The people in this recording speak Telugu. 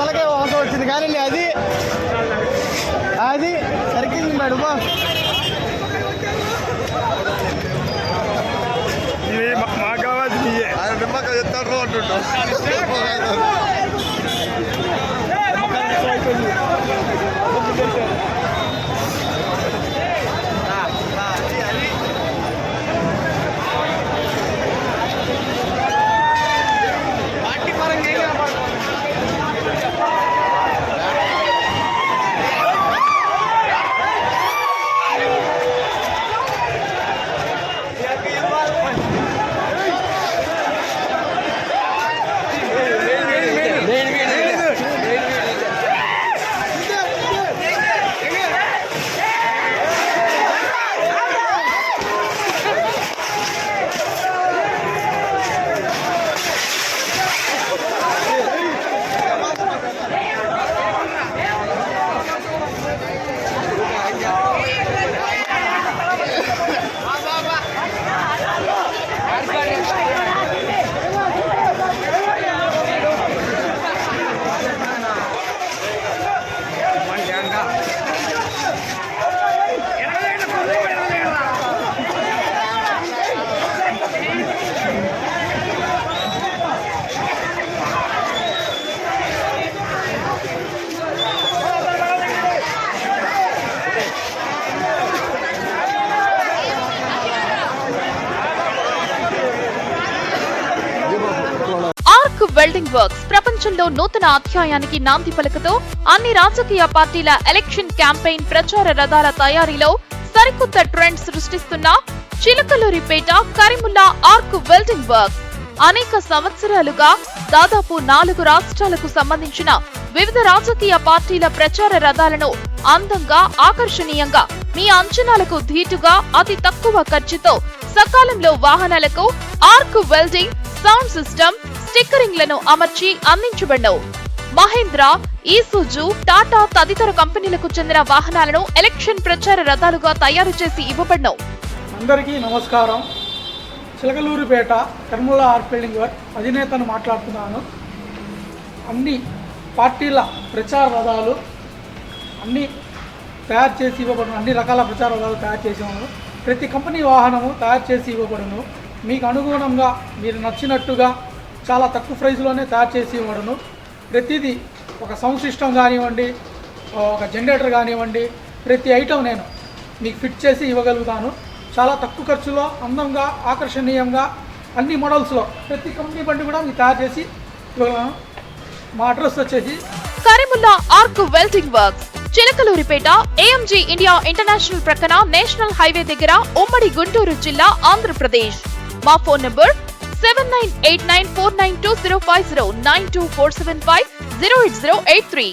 తలకాయ వాసన వచ్చింది. కానీ అది అది సరికింది మేడం ఇది మాకు కావాల్సింది నిమ్మకాయ ఎత్తాడు అంటుంటాం వెల్డింగ్ వర్క్స్ ప్రపంచంలో నూతన అధ్యాయానికి నాంది పలకతో అన్ని రాజకీయ పార్టీల ఎలక్షన్ క్యాంపెయిన్ ప్రచార రథాల తయారీలో సరికొత్త trend సృష్టిస్తున్న Chilakaluripet Karimulla arc welding works అనేక సంవత్సరాలుగా దాదాపు నాలుగు రాష్ట్రాలకు సంబంధించిన వివిధ రాజకీయ పార్టీల ప్రచార రథాలను అందంగా ఆకర్షణీయంగా మీ అంచనాలకు ధీటుగా అతి తక్కువ ఖర్చుతో సకాలంలో వాహనాలకు ఆర్క్ వెల్డింగ్ సౌండ్ సిస్టమ్ స్టిక్కరింగ్లను అమర్చి అందించబడ్డవు. మహేంద్ర ఈసూజు టాటా తదితర కంపెనీలకు చెందిన వాహనాలను ఎలక్షన్ ప్రచార రథాలుగా తయారు చేసి ఇవ్వబడ్డవు. అందరికీ నమస్కారం. Chilakaluripet Karimulla arc welding work అధినేతను మాట్లాడుతున్నాను. అన్ని పార్టీల ప్రచార రథాలు అన్ని తయారు చేసి ఇవ్వబడును అన్ని రకాల ప్రచార రథాలు తయారు చేసి ప్రతి కంపెనీ వాహనము తయారు చేసి ఇవ్వబడును. మీకు అనుగుణంగా మీరు నచ్చినట్టుగా చాలా తక్కువ ప్రైస్లోనే తయారు చేసి ఇవ్వడను ప్రతిదీ ఒక సౌండ్ సిస్టమ్ కానివ్వండి ఒక జనరేటర్ కానివ్వండి ప్రతి ఐటమ్ నేను మీకు ఫిట్ చేసి ఇవ్వగలుగుతాను. చాలా తక్కువ ఖర్చులో అందంగా ఆకర్షణీయంగా అన్ని మోడల్స్లో ప్రతి కంపెనీ బండి కూడా మీకు తయారు చేసి ఇవ్వగలను. మా అడ్రస్ వచ్చేసి Karimulla arc welding works Chilakaluripet AMG India international ప్రక్కన నేషనల్ హైవే దగ్గర ఉమ్మడి గుంటూరు జిల్లా ఆంధ్రప్రదేశ్. మా phone number seven nine eight nine four nine two zero five zero nine two four seven five zero eight zero eight three